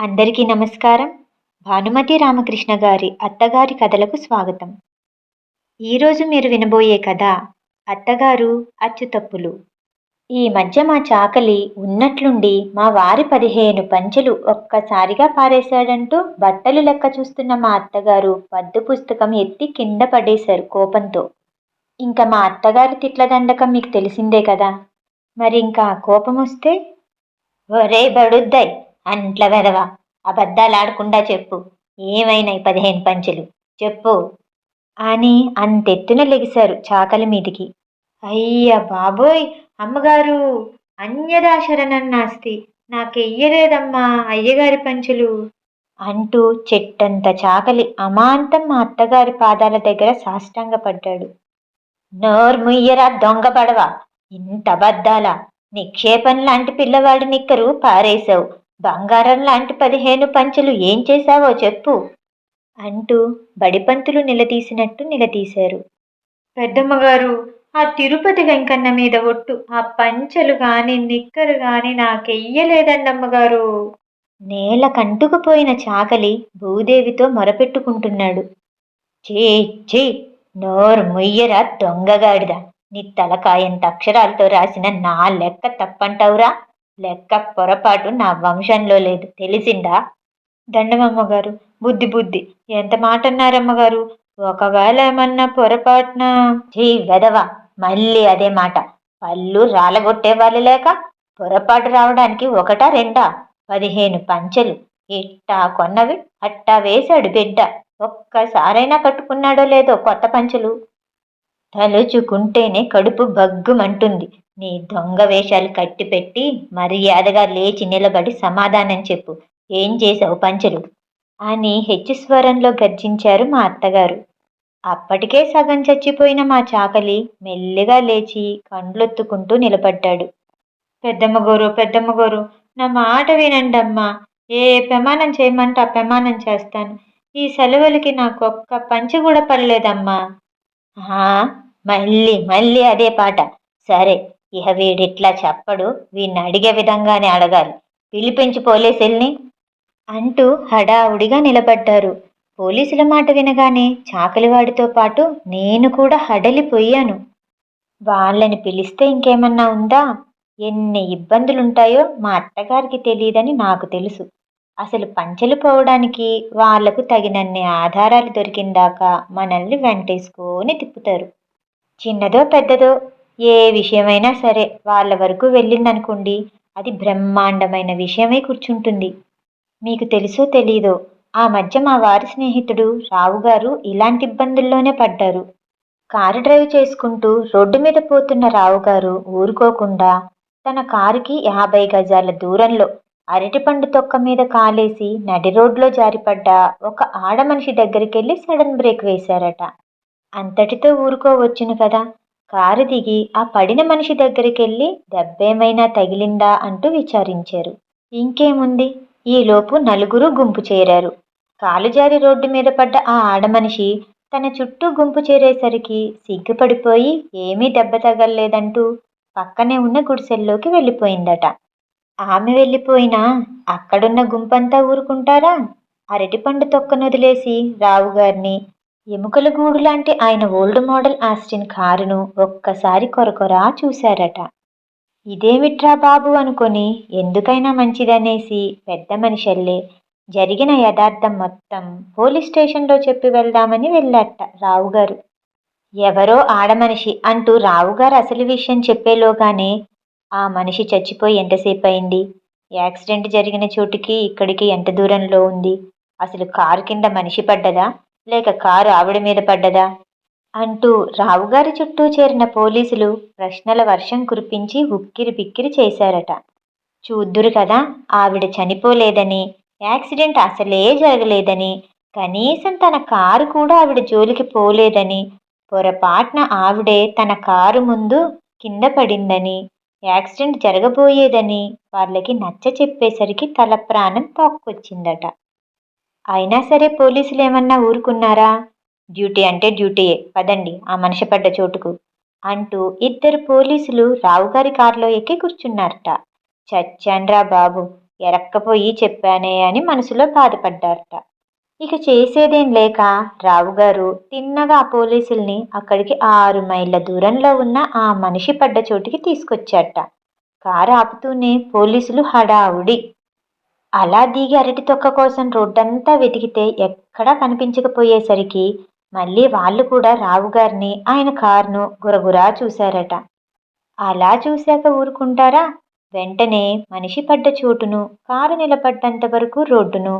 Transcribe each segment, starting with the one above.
అందరికీ నమస్కారం. భానుమతి రామకృష్ణ గారి అత్తగారి కథలకు స్వాగతం. ఈరోజు మీరు వినబోయే కథ అత్తగారు అచ్చుతప్పులు ఈ మధ్య మా చాకలి ఉన్నట్లుండి మా వారి పదిహేను పంచెలు ఒక్కసారిగా పారేశాడంటూ బట్టలు లెక్క చూస్తున్న మా అత్తగారు పద్దు పుస్తకం ఎత్తి కింద పడేశారు కోపంతో. ఇంకా మా అత్తగారి తిట్ల దండకం మీకు తెలిసిందే కదా. మరి ఇంకా కోపం వస్తే ఒరే బడుద్దయ్ అంట్ల వెదవా అబద్ధాలాడకుండా చెప్పు. ఏమైనాయి పదిహేను పంచెలు. చెప్పు. అని అంతెత్తున లెగిశారు చాకలి మీదికి. అయ్య బాబోయ్! అమ్మగారు! అన్యదాశరణం నాస్తి నాకెయ్యలేదమ్మా అయ్యగారి పంచెలు. అంటూ చెట్టంత చాకలి అమాంతం మా అత్తగారి పాదాల దగ్గర సాష్టాంగపడ్డాడు. నోర్ముయ్యరా దొంగ పడవా! ఇంత అబద్ధాలా? నిక్షేపం లాంటి పిల్లవాడి నిక్కరు పారేశావు. బంగారం లాంటి పదిహేను పంచెలు ఏం చేశావో చెప్పు అంటూ బడిపంతులు నిలదీసినట్టు నిలదీశారు. పెద్దమ్మగారు ఆ తిరుపతి వెంకన్న మీద ఒట్టు ఆ పంచెలు గాని నిక్కరు గాని నాకెయ్యలేదండమ్మగారు. నేల కంటుకుపోయిన చాకలి భూదేవితో మొరపెట్టుకుంటున్నాడు. చే చే నోరు ముయ్యరా దొంగగాడిదా. నీ తలకాయంత అక్షరాలతో రాసిన నా లెక్క తప్పంటావురా? లెక్క పొరపాటు నా వంశంలో లేదు. తెలిసిందా? దండమమ్మగారు బుద్ధి బుద్ధి. ఎంత మాట అన్నారమ్మగారు ఒకవేళ ఏమన్నా పొరపాటున జీ వెదవ మళ్ళీ అదే మాట. పళ్ళు రాలగొట్టే వాళ్ళు లేక పొరపాటు రావడానికి ఒకటా రెండా? పదిహేను పంచెలు. ఇట్టా కొన్నవి అట్టా వేశాడు బిడ్డ. ఒక్కసారైనా కట్టుకున్నాడో లేదో కొత్త పంచెలు? తలుచుకుంటేనే కడుపు బగ్గుమంటుంది నీ దొంగ వేషాలు కట్టిపెట్టి మర్యాదగా లేచి నిలబడి సమాధానం చెప్పు. ఏం చేశావు పంచలు? అని హెచ్చు స్వరంలో గర్జించారు మా అత్తగారు. అప్పటికే సగం చచ్చిపోయిన మా చాకలి మెల్లిగా లేచి కండ్లొత్తుకుంటూ నిలబడ్డాడు. పెద్దమ్మ గోరు పెద్దమ్మ గోరు నా మాట వినండమ్మా. ఏ ప్రమాణం చేయమంటే ఆ ప్రమాణం చేస్తాను. ఈ సెలవులకి నాకు ఒక్క పంచి కూడా పడలేదమ్మా. మళ్ళీ మళ్ళీ అదే పాట. సరే ఇహ వీడిట్లా చెప్పడు. వీణ్ణి అడిగే విధంగానే అడగాలి. పిలిపించి పోలీసుల్ని అంటూ హడావుడిగా నిలబడ్డారు. పోలీసుల మాట వినగానే చాకలివాడితో పాటు నేను కూడా హడలిపోయాను. వాళ్ళని పిలిస్తే ఇంకేమన్నా ఉందా? ఎన్ని ఇబ్బందులుంటాయో మా అత్తగారికి తెలియదని నాకు తెలుసు. అసలు పంచెలు పోవడానికి వాళ్ళకు తగినన్ని ఆధారాలు దొరికిందాకా మనల్ని వెంటేసుకొని తిప్పుతారు. చిన్నదో పెద్దదో ఏ విషయమైనా సరే వాళ్ళ వరకు వెళ్ళిందనుకోండి అది బ్రహ్మాండమైన విషయమే కూర్చుంటుంది. మీకు తెలుసో తెలీదో ఆ మధ్య మా వారి స్నేహితుడు రావుగారు ఇలాంటి ఇబ్బందుల్లోనే పడ్డారు. కారు డ్రైవ్ చేసుకుంటూ రోడ్డు మీద పోతున్న రావుగారు ఊరుకోకుండా తన కారుకి యాభై గజాల దూరంలో అరటిపండు తొక్క మీద కాలేసి నడి రోడ్లో జారిపడ్డ ఒక ఆడమనిషి దగ్గరికి వెళ్ళి సడన్ బ్రేక్ వేశారట. అంతటితో ఊరుకోవచ్చును కదా. కారు దిగి ఆ పడిన మనిషి దగ్గరికెళ్ళి దెబ్బేమైనా తగిలిందా అంటూ విచారించారు. ఇంకేముంది? ఈలోపు నలుగురు గుంపు చేరారు. కాలుజారి రోడ్డు మీద పడ్డ ఆ ఆడమనిషి తన చుట్టూ గుంపు చేరేసరికి సిగ్గుపడిపోయి ఏమీ దెబ్బ తగలలేదంటూ పక్కనే ఉన్న గుడిసెల్లోకి వెళ్ళిపోయిందట. ఆమె వెళ్ళిపోయినా అక్కడున్న గుంపంతా ఊరుకుంటారా? అరటిపండు తొక్కనొదిలేసి రావుగారిని ఎముకల గూడు లాంటి ఆయన ఓల్డ్ మోడల్ ఆస్టిన్ కారును ఒక్కసారి కొరకొరా చూశారట. ఇదేమిట్రా బాబు అనుకొని ఎందుకైనా మంచిదనేసి పెద్ద మనిషల్లే జరిగిన యథార్థం మొత్తం పోలీస్ స్టేషన్లో చెప్పి వెళ్దామని వెళ్ళాట రావుగారు. ఎవరో ఆడమనిషి అంటూ రావుగారు అసలు విషయం చెప్పేలోగానే ఆ మనిషి చచ్చిపోయి ఎంతసేపు అయింది యాక్సిడెంట్ జరిగిన చోటుకి ఇక్కడికి ఎంత దూరంలో ఉంది? అసలు కారు కింద మనిషి పడ్డదా? లేక కారు ఆవిడ మీద పడ్డదా? అంటూ రావుగారి చుట్టూ చేరిన పోలీసులు ప్రశ్నల వర్షం కురిపించి ఉక్కిరి బిక్కిరి చేశారట. చూద్దురు కదా ఆవిడ చనిపోలేదని యాక్సిడెంట్ అసలే జరగలేదని కనీసం తన కారు కూడా ఆవిడ జోలికి పోలేదని పొరపాటున ఆవిడే తన కారు ముందు కింద పడిందని యాక్సిడెంట్ జరగబోయేదని వాళ్ళకి నచ్చ చెప్పేసరికి తల ప్రాణం తోక్కొచ్చిందట అయినా సరే పోలీసులు ఏమన్నా ఊరుకున్నారా? డ్యూటీ అంటే డ్యూటీయే. పదండి ఆ మనిషి పడ్డ చోటుకు. అంటూ ఇద్దరు పోలీసులు రావుగారి కారులో ఎక్కి కూర్చున్నారట. చచ్చాన్రా బాబు ఎరక్కపోయి చెప్పానే అని మనసులో బాధపడ్డారట. ఇక చేసేదేం లేక రావుగారు తిన్నగా ఆ పోలీసుల్ని అక్కడికి ఆరు మైళ్ళ దూరంలో ఉన్న ఆ మనిషి పడ్డ చోటికి తీసుకొచ్చాట కారు ఆపుతూనే పోలీసులు హడావుడి అలా దిగి అరటి తొక్క కోసం రోడ్డంతా వెతికితే ఎక్కడా కనిపించకపోయేసరికి మళ్ళీ వాళ్ళు కూడా రావుగారిని ఆయన కారును గురగురా చూశారట. అలా చూశాక ఊరుకుంటారా? వెంటనే మనిషి పడ్డ చోటును కారు నిలబడ్డంత వరకు రోడ్డును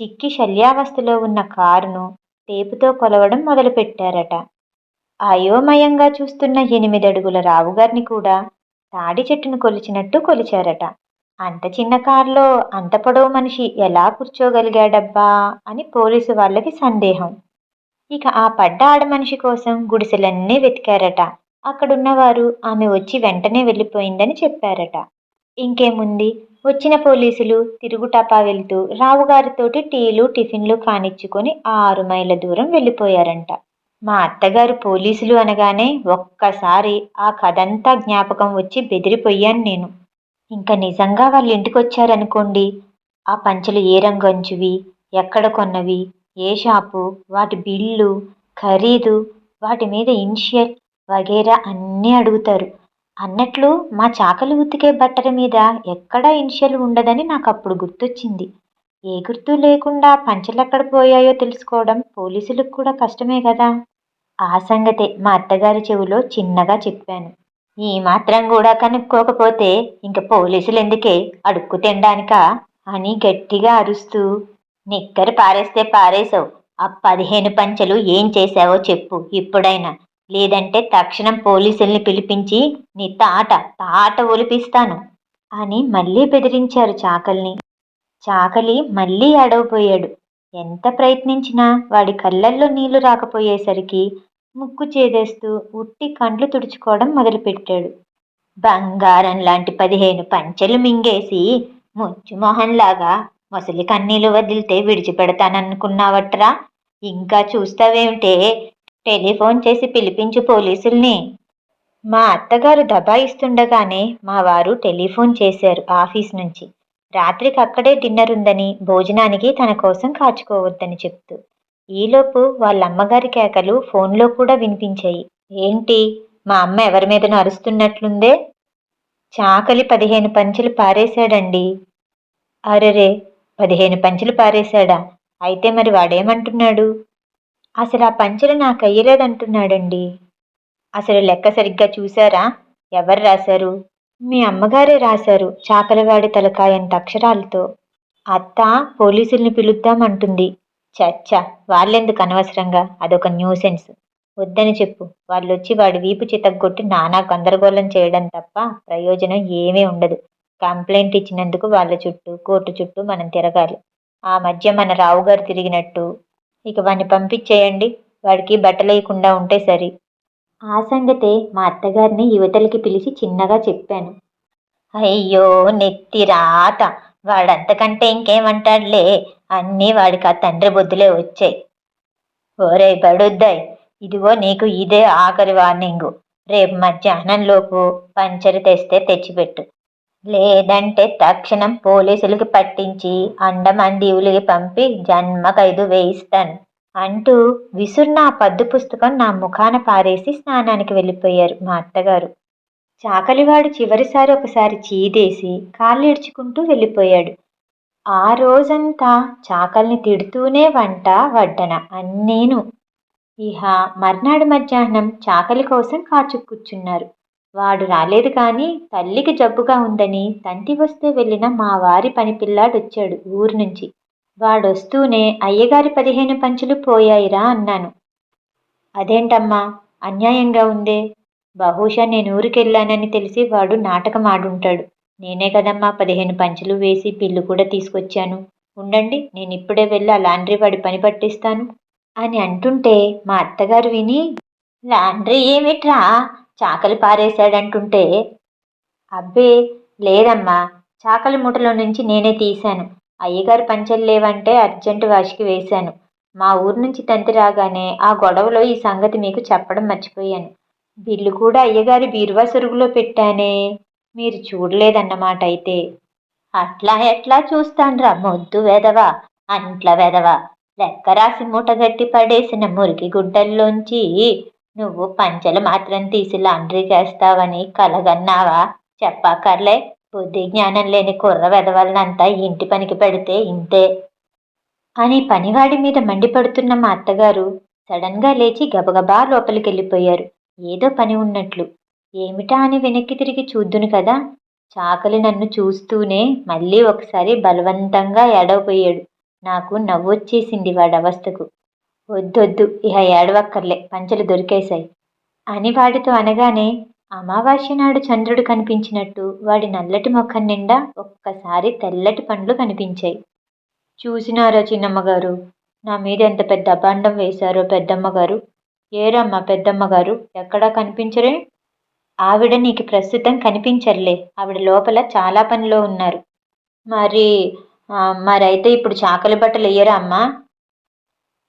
చిక్కి శల్యావస్థలో ఉన్న కారును టేపుతో కొలవడం మొదలుపెట్టారట. అయోమయంగా చూస్తున్న ఎనిమిది అడుగుల రావుగారిని కూడా తాడి చెట్టును కొలిచినట్టు కొలిచారట. అంత చిన్న కారులో అంత పొడవు మనిషి ఎలా కూర్చోగలిగాడబ్బా అని పోలీసు వాళ్ళకి సందేహం. ఇక ఆ పడ్డ ఆడ మనిషి కోసం గుడిసెలన్నీ వెతికారట. అక్కడున్నవారు ఆమె వచ్చి వెంటనే వెళ్ళిపోయిందని చెప్పారట. ఇంకేముంది? వచ్చిన పోలీసులు తిరుగుటపా వెళ్తూ రావుగారితోటి టీలు టిఫిన్లు కానిచ్చుకొని ఆరు మైళ్ళ దూరం వెళ్ళిపోయారంట. మా అత్తగారు పోలీసులు అనగానే ఒక్కసారి ఆ కథంతా జ్ఞాపకం వచ్చి బెదిరిపోయాను నేను. ఇంకా నిజంగా వాళ్ళు ఇంటికి వచ్చారనుకోండి ఆ పంచలు ఏ రంగంచువి ఎక్కడ కొన్నవి ఏ షాపు వాటి బిల్లు ఖరీదు వాటి మీద ఇన్షియల్ వగేరా అన్నీ అడుగుతారు. అన్నట్లు మా చాకలి ఉతికే బట్టల మీద ఎక్కడా ఇన్షియల్ ఉండదని నాకు అప్పుడు గుర్తొచ్చింది. ఏ గుర్తు లేకుండా పంచలెక్కడ పోయాయో తెలుసుకోవడం పోలీసులకు కూడా కష్టమే కదా. ఆ సంగతే మా అత్తగారి చెవిలో చిన్నగా చెప్పాను. ఈ మాత్రం కూడా కనుక్కోకపోతే ఇంక పోలీసులు ఎందుకే అడుక్కు తినడానికా? అని గట్టిగా అరుస్తూ నిక్కరు పారేస్తే పారేసావు ఆ పదిహేను పంచలు ఏం చేశావో చెప్పు ఇప్పుడైనా. లేదంటే తక్షణం పోలీసుల్ని పిలిపించి నీ తాట తాట ఒలిపిస్తాను. అని మళ్ళీ బెదిరించారు చాకల్ని. చాకలి మళ్ళీ అడవపోయాడు ఎంత ప్రయత్నించినా వాడి కళ్ళల్లో నీళ్ళు రాకపోయేసరికి ముక్కు చేదేస్తూ ఉట్టి కండ్లు తుడుచుకోవడం మొదలుపెట్టాడు. బంగారం లాంటి పదిహేను పంచెలు మింగేసి ముచ్చు మొహంలాగా మొసలి కన్నీలు వదిలితే విడిచిపెడతాననుకున్నావట్రా? ఇంకా చూస్తావేమిటే? టెలిఫోన్ చేసి పిలిపించు పోలీసుల్ని. మా అత్తగారు దబాయిస్తుండగానే మా వారు టెలిఫోన్ చేశారు ఆఫీస్ నుంచి. రాత్రికి అక్కడే డిన్నర్ ఉందని భోజనానికి తన కోసం కాచుకోవద్దని చెప్తూ ఈలోపు వాళ్ళ అమ్మగారి కేకలు ఫోన్లో కూడా వినిపించాయి. ఏంటి? మా అమ్మ ఎవరి మీదనో అరుస్తున్నట్లుందే? చాకలి పదిహేను పంచులు పారేశాడండి. అరెరే! పదిహేను పంచులు పారేశాడా? అయితే మరి వాడేమంటున్నాడు? అసలు ఆ పంచెలు నాకు అయ్యలేదంటున్నాడండి అసలు లెక్క సరిగ్గా చూసారా ఎవరు రాశారు? మీ అమ్మగారే రాశారు చాకలవాడి తలకాయంత అక్షరాలతో. అత్త పోలీసుల్ని పిలుద్దామంటుంది. చచ్చా వాళ్ళెందుకు అనవసరంగా? అదొక న్యూసెన్స్. వద్దని చెప్పు. వాళ్ళు వచ్చి వాడి వీపు చితగ్గొట్టి నానా గందరగోళం చేయడం తప్ప ప్రయోజనం ఏమీ ఉండదు. కంప్లైంట్ ఇచ్చినందుకు వాళ్ళ చుట్టూ కోర్టు చుట్టూ మనం తిరగాలి. ఆ మధ్య మన రావుగారు తిరిగినట్టు. ఇక వాడిని పంపించేయండి. వాడికి బట్టలేయకుండా ఉంటే సరి. ఆ సంగతే మా అత్తగారిని యువతలకి పిలిచి చిన్నగా చెప్పాను. అయ్యో నెత్తి రాత. వాడంతకంటే ఇంకేమంటాడులే? అన్నీ వాడికి ఆ తండ్రి బుద్ధులే వచ్చాయి ఓరే బడుద్దాయ్ ఇదిగో నీకు ఇదే ఆఖరి వార్నింగు. రేపు మధ్యాహ్నంలోపు పంచర్ తెస్తే తెచ్చిపెట్టు. లేదంటే తక్షణం పోలీసులకి పట్టించి అండమందీవులకి పంపి జన్మకైదు వేయిస్తాను అంటూ విసుర్న నా పద్దు పుస్తకం నా ముఖాన పారేసి స్నానానికి వెళ్ళిపోయారు మా అత్తగారు. చాకలివాడు చివరిసారి ఒకసారి చీదేసి కాళ్ళేడ్చుకుంటూ వెళ్ళిపోయాడు. ఆ రోజంతా చాకల్ని తిడుతూనే వంట వడ్డన అన్నీను. ఇహ మర్నాడు మధ్యాహ్నం చాకలి కోసం కాచు కూర్చున్నారు. వాడు రాలేదు కానీ తల్లికి జబ్బుగా ఉందని తంతి వస్తే వెళ్ళిన మా వారి పని పిల్లాడొచ్చాడు ఊరు నుంచి. వాడొస్తూనే అయ్యగారి పదిహేను పంచులు పోయాయిరా అన్నాను. అదేంటమ్మా? అన్యాయంగా ఉందే? బహుశా నేను ఊరికెళ్ళానని తెలిసి వాడు నాటకం ఆడుంటాడు. నేనే కదమ్మా పదిహేను పంచులు వేసి బిల్లు కూడా తీసుకొచ్చాను. ఉండండి నేను ఇప్పుడే వెళ్ళి ఆ లాండ్రీ వాడి పని పట్టిస్తాను. అని అంటుంటే మా అత్తగారు విని లాండ్రీ ఏమిట్రా? చాకలి పారేశాడంటుంటే అబ్బే లేదమ్మా చాకలి మూటలో నుంచి నేనే తీశాను. అయ్యగారు పంచలు లేవంటే అర్జెంటు వాషికి వేశాను. మా ఊరు నుంచి తంతి రాగానే ఆ గొడవలో ఈ సంగతి మీకు చెప్పడం మర్చిపోయాను. బిల్లు కూడా అయ్యగారి బీరువా సొరుగులో పెట్టానే. మీరు చూడలేదన్నమాట అయితే. అట్లా ఎట్లా చూస్తాన్రా మొద్దు వెదవా అంట్ల వెదవా లెక్క రాసి మూటగట్టి పడేసిన మురికి గుడ్డల్లోంచి నువ్వు పంచలు మాత్రం తీసి లాండ్రీ చేస్తావని కలగన్నావా? చెప్పాకర్లే బుద్ధి జ్ఞానం లేని కుర్ర వెదవలనంతా ఇంటి పనికి పెడితే ఇంతే. అని పనివాడి మీద మండిపడుతున్న మా అత్తగారు సడన్గా లేచి గబగబా లోపలికి వెళ్ళిపోయారు ఏదో పని ఉన్నట్లు. ఏమిటా అని వెనక్కి తిరిగి చూద్దును కదా. చాకలి నన్ను చూస్తూనే మళ్ళీ ఒకసారి బలవంతంగా ఏడవపోయాడు నాకు నవ్వొచ్చేసింది వాడి అవస్థకు వద్దొద్దు ఇహ ఏడవక్కర్లే పంచలు దొరికేశాయి. అని వాడితో అనగానే అమావాస్య నాడు చంద్రుడు కనిపించినట్టు వాడి నల్లటి ముఖం నిండా ఒక్కసారి తెల్లటి పండ్లు కనిపించాయి. చూసినారా చిన్నమ్మగారు? నా మీద ఎంత పెద్ద అభాండం వేశారో పెద్దమ్మగారు? ఏరమ్మా పెద్దమ్మగారు ఎక్కడా కనిపించరే? ఆవిడ నీకు ప్రస్తుతం కనిపించర్లే. ఆవిడ లోపల చాలా పనిలో ఉన్నారు. మరి మరైతే ఇప్పుడు చాకలి బట్టలు వేయరా అమ్మా?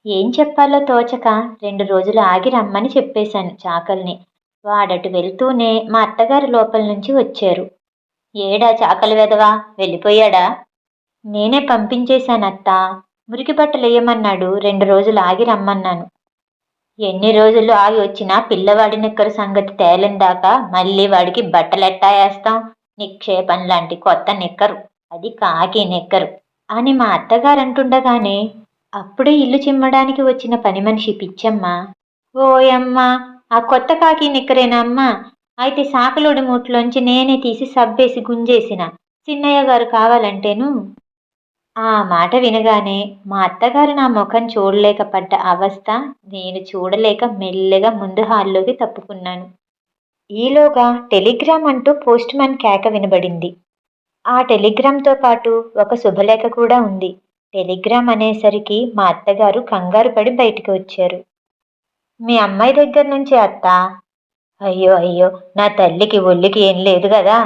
ఏం చెప్పాలో తోచక రెండు రోజులు ఆగి రమ్మని చెప్పేశాను చాకల్ని. వాడటు వెళ్తూనే మా అత్తగారు లోపల నుంచి వచ్చారు. ఏడా చాకలి వెదవా వెళ్ళిపోయాడా? నేనే పంపించేశాను అత్త మురికి బట్టలు వేయమన్నాడు రెండు రోజులు ఆగి రమ్మన్నాను. ఎన్ని రోజులు ఆగి వచ్చినా పిల్లవాడి నిక్కరు సంగతి తేలిందాకా మళ్ళీ వాడికి బట్టలెట్టాయేస్తాం? నిక్షేపం లాంటి కొత్త నిక్కరు. అది కాకి నిక్కరు. అని మా అత్తగారు అంటుండగానే అప్పుడే ఇల్లు చిమ్మడానికి వచ్చిన పని మనిషి పిచ్చమ్మ ఓయమ్మా ఆ కొత్త కాకి నిక్కరేనమ్మా అయితే సాకలోడి మూట్లోంచి నేనే తీసి సబ్బేసి గుంజేసిన. చిన్నయ్య గారు కావాలంటేను ఆ మాట వినగానే మా అత్తగారు నా ముఖం చూడలేకపడ్డ అవస్థ నేను చూడలేక మెల్లగా ముందు హాల్లోకి తప్పుకున్నాను. ఈలోగా టెలిగ్రామ్ అంటూ పోస్ట్ మ్యాన్ కేక వినబడింది. ఆ టెలిగ్రామ్తో పాటు ఒక శుభలేఖ కూడా ఉంది. టెలిగ్రామ్ అనేసరికి మా అత్తగారు కంగారు పడి బయటికి వచ్చారు. మీ అమ్మాయి దగ్గర నుంచి అత్త? అయ్యో అయ్యో నా తల్లికి ఒళ్ళికి ఏం లేదు కదా.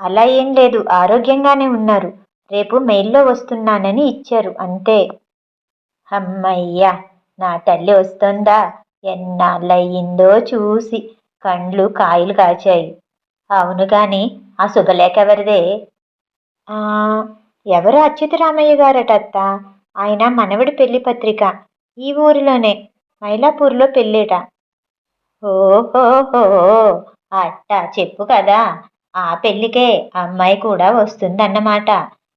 అలా ఏం లేదు ఆరోగ్యంగానే ఉన్నారు. రేపు మెయిల్లో వస్తున్నానని ఇచ్చారు అంతే. అమ్మయ్యా నా తల్లి వస్తుందా? ఎన్నాళ్ళయ్యిందో చూసి కండ్లు కాయలు కాచాయి. అవును కానీ ఆ శుభలేఖ ఎవరిదే ఎవరు అచ్యుతరామయ్య గారటత్త? ఆయన మనవడి పెళ్ళి పత్రిక ఈ ఊరిలోనే మైలాపూర్లో పెళ్ళేట. ఓహోహో అట్ట చెప్పు కదా ఆ పెళ్ళికే అమ్మాయి కూడా వస్తుందన్నమాట.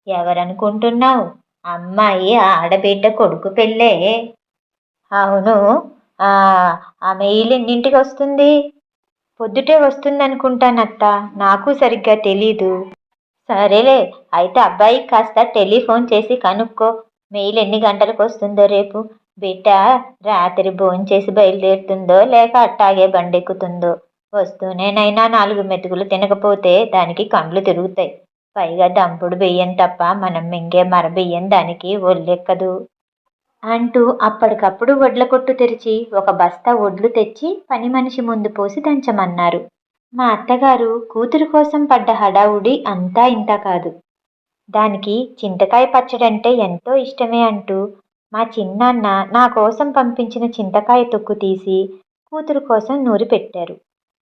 ఎవరనుకుంటున్నావు? అమ్మాయి ఆడబిడ్డ కొడుకు పెళ్ళే. అవును. ఆ ఆమె ఎన్నింటికి వస్తుంది? పొద్దుటే వస్తుందనుకుంటానత్త. నాకు సరిగ్గా తెలీదు. సరేలే అయితే అబ్బాయికి కాస్త టెలిఫోన్ చేసి కనుక్కో. మెయిల్ ఎన్ని గంటలకు వస్తుందో రేపు? బిడ్డ రాత్రి భోంచేసి బయలుదేరుతుందో లేక అట్టాగే బండెక్కుతుందో? వస్తూనేనైనా నాలుగు మెతుకులు తినకపోతే దానికి కండ్లు తిరుగుతాయి. పైగా దంపుడు బియ్యం తప్ప మనం మింగే మర బియ్యం దానికి ఒళ్ళెక్కదు. అంటూ అప్పటికప్పుడు వడ్ల కొట్టు తెరిచి ఒక బస్తా వడ్లు తెచ్చి పని మనిషి ముందు పోసి దంచమన్నారు. మా అత్తగారు కూతురు కోసం పడ్డ హడావుడి అంతా ఇంత కాదు. దానికి చింతకాయ పచ్చడంటే ఎంతో ఇష్టమే అంటూ మా చిన్నాన్న నా కోసం పంపించిన చింతకాయ తొక్కు తీసి కూతురు కోసం నూరి పెట్టారు.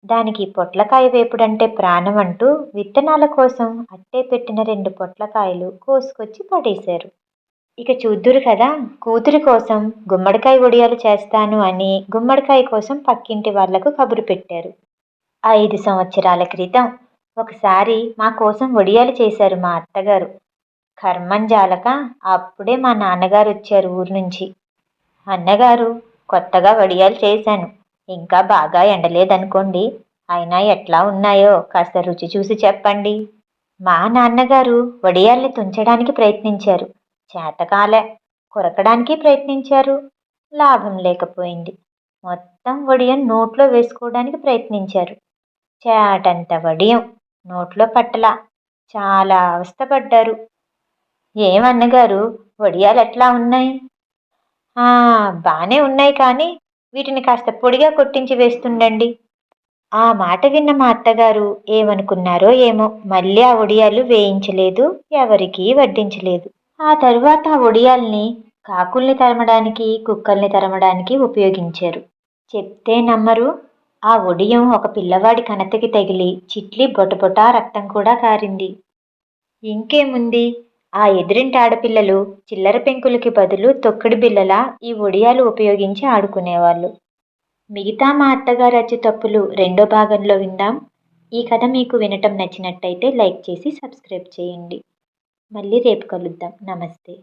దానికి పొట్లకాయ వేపుడంటే ప్రాణం అంటూ విత్తనాల కోసం అట్టే పెట్టిన రెండు పొట్లకాయలు కోసుకొచ్చి పడేశారు. ఇక చూద్దురు కదా కూతురి కోసం గుమ్మడికాయ వడియాలు చేస్తాను అని గుమ్మడికాయ కోసం పక్కింటి వాళ్ళకు కబురు పెట్టారు. ఐదు సంవత్సరాల క్రితం ఒకసారి మా కోసం వడియాలు చేశారు మా అత్తగారు. కర్మం జాలక అప్పుడే మా నాన్నగారు వచ్చారు ఊరు నుంచి. అన్నగారు కొత్తగా వడియాలు చేశాను. ఇంకా బాగా ఎండలేదనుకోండి. అయినా ఎట్లా ఉన్నాయో కాస్త రుచి చూసి చెప్పండి. మా నాన్నగారు వడియాల్ని తుంచడానికి ప్రయత్నించారు. చేతకాలే కొరకడానికి ప్రయత్నించారు. లాభం లేకపోయింది. మొత్తం వడియం నోట్లో వేసుకోవడానికి ప్రయత్నించారు. చేటంత వడియం నోట్లో పట్టలా. చాలా అవస్థపడ్డారు. ఏమన్నగారు వడియాలు ఎట్లా ఉన్నాయి? బాగానే ఉన్నాయి కానీ వీటిని కాస్త పొడిగా కొట్టించి వేస్తుండండి. ఆ మాట విన్న మా అత్తగారు ఏమనుకున్నారో ఏమో మళ్ళీ ఆ ఒడియాలు వేయించలేదు ఎవరికీ వడ్డించలేదు. ఆ తరువాత ఆ ఒడియాల్ని కాకుల్ని తరమడానికి కుక్కల్ని తరమడానికి ఉపయోగించారు. చెప్తే నమ్మరు ఆ ఒడియం ఒక పిల్లవాడి కనతకి తగిలి చిట్లి బొటబొటా రక్తం కూడా కారింది. ఇంకేముంది? ఆ ఎదురింటి ఆడపిల్లలు చిల్లర పెంకులకి బదులు తొక్కుడు బిళ్ళలా ఈ ఒడియాలు ఉపయోగించి ఆడుకునేవాళ్ళు. మిగతా మా అత్తగారు అచ్చి తప్పులు రెండో భాగంలో విందాం. ఈ కథ మీకు వినటం నచ్చినట్టయితే లైక్ చేసి సబ్స్క్రైబ్ చేయండి. మళ్ళీ రేపు కలుద్దాం. నమస్తే.